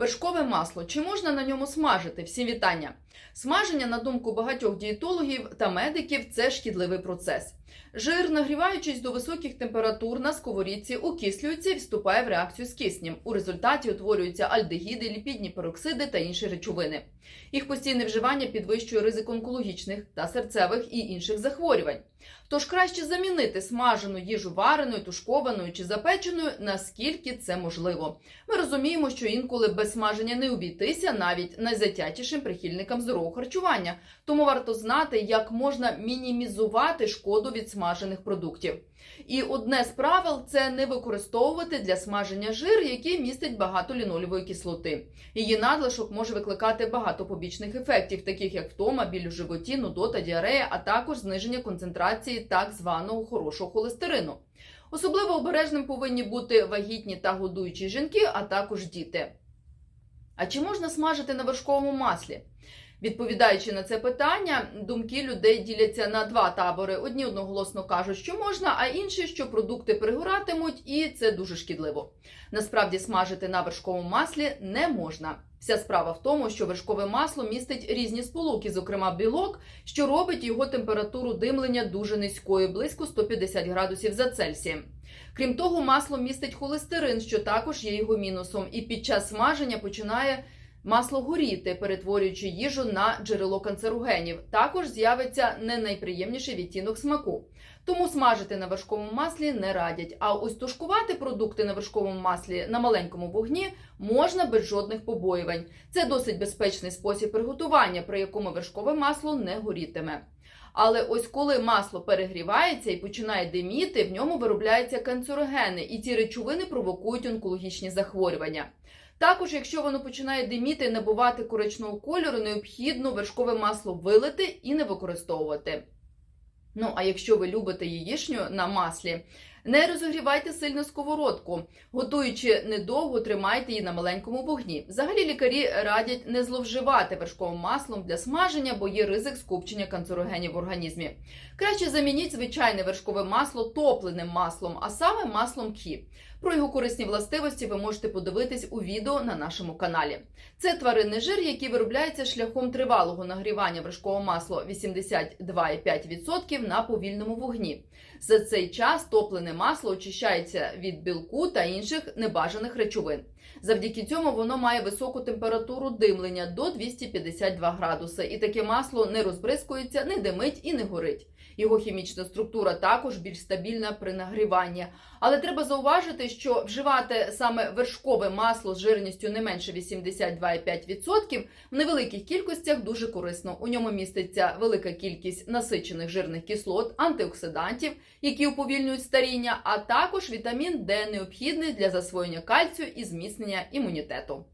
Вершкове масло. Чи можна на ньому смажити? Всім вітання. Смаження, на думку багатьох дієтологів та медиків, це шкідливий процес. Жир, нагріваючись до високих температур на сковорідці, окислюється і вступає в реакцію з киснем. У результаті утворюються альдегіди, ліпідні пероксиди та інші речовини. Їх постійне вживання підвищує ризик онкологічних та серцевих і інших захворювань. Тож краще замінити смажену їжу вареною, тушкованою чи запеченою, наскільки це можливо. Ми розуміємо, що інколи без смаження не обійтися навіть найзатятішим прихильникам здорового харчування, тому варто знати, як можна мінімізувати шкоду від смажених продуктів. І одне з правил це не використовувати для смаження жир, який містить багато лінолівої кислоти. Її надлишок може викликати багато побічних ефектів, таких як втома, біль у животі, нудота, діарея, а також зниження концентрації так званого хорошого холестерину. Особливо обережним повинні бути вагітні та годуючі жінки, а також діти. А чи можна смажити на вершковому маслі? Відповідаючи на це питання, думки людей діляться на два табори. Одні одноголосно кажуть, що можна, а інші, що продукти пригоратимуть, і це дуже шкідливо. Насправді смажити на вершковому маслі не можна. Вся справа в тому, що вершкове масло містить різні сполуки, зокрема білок, що робить його температуру димлення дуже низькою, близько 150 градусів за Цельсієм. Крім того, масло містить холестерин, що також є його мінусом, і під час смаження починає масло горіти, перетворюючи їжу на джерело канцерогенів. Також з'явиться не найприємніший відтінок смаку. Тому смажити на вершковому маслі не радять. А ось тушкувати продукти на вершковому маслі на маленькому вогні можна без жодних побоювань. Це досить безпечний спосіб приготування, при якому вершкове масло не горітиме. Але ось коли масло перегрівається і починає диміти, в ньому виробляються канцерогени, і ці речовини провокують онкологічні захворювання. Також, якщо воно починає диміти і набувати коричного кольору, необхідно вершкове масло вилити і не використовувати. Ну, а якщо ви любите яєчню на маслі, не розогрівайте сильно сковородку. Готуючи недовго, тримайте її на маленькому вогні. Взагалі лікарі радять не зловживати вершковим маслом для смаження, бо є ризик скупчення канцерогенів в організмі. Краще замініть звичайне вершкове масло топленим маслом, а саме маслом кхі. Про його корисні властивості ви можете подивитись у відео на нашому каналі. Це тваринний жир, який виробляється шляхом тривалого нагрівання вершкового масла 82,5% на повільному вогні. За цей час топлене масло очищається від білку та інших небажаних речовин. Завдяки цьому воно має високу температуру димлення до 252 градуси, і таке масло не розбризкується, не димить і не горить. Його хімічна структура також більш стабільна при нагріванні. Але треба зауважити, що вживати саме вершкове масло з жирністю не менше 82,5% в невеликих кількостях дуже корисно. У ньому міститься велика кількість насичених жирних кислот, антиоксидантів, які уповільнюють старіння, а також вітамін Д необхідний для засвоєння кальцію і зміцнення імунітету.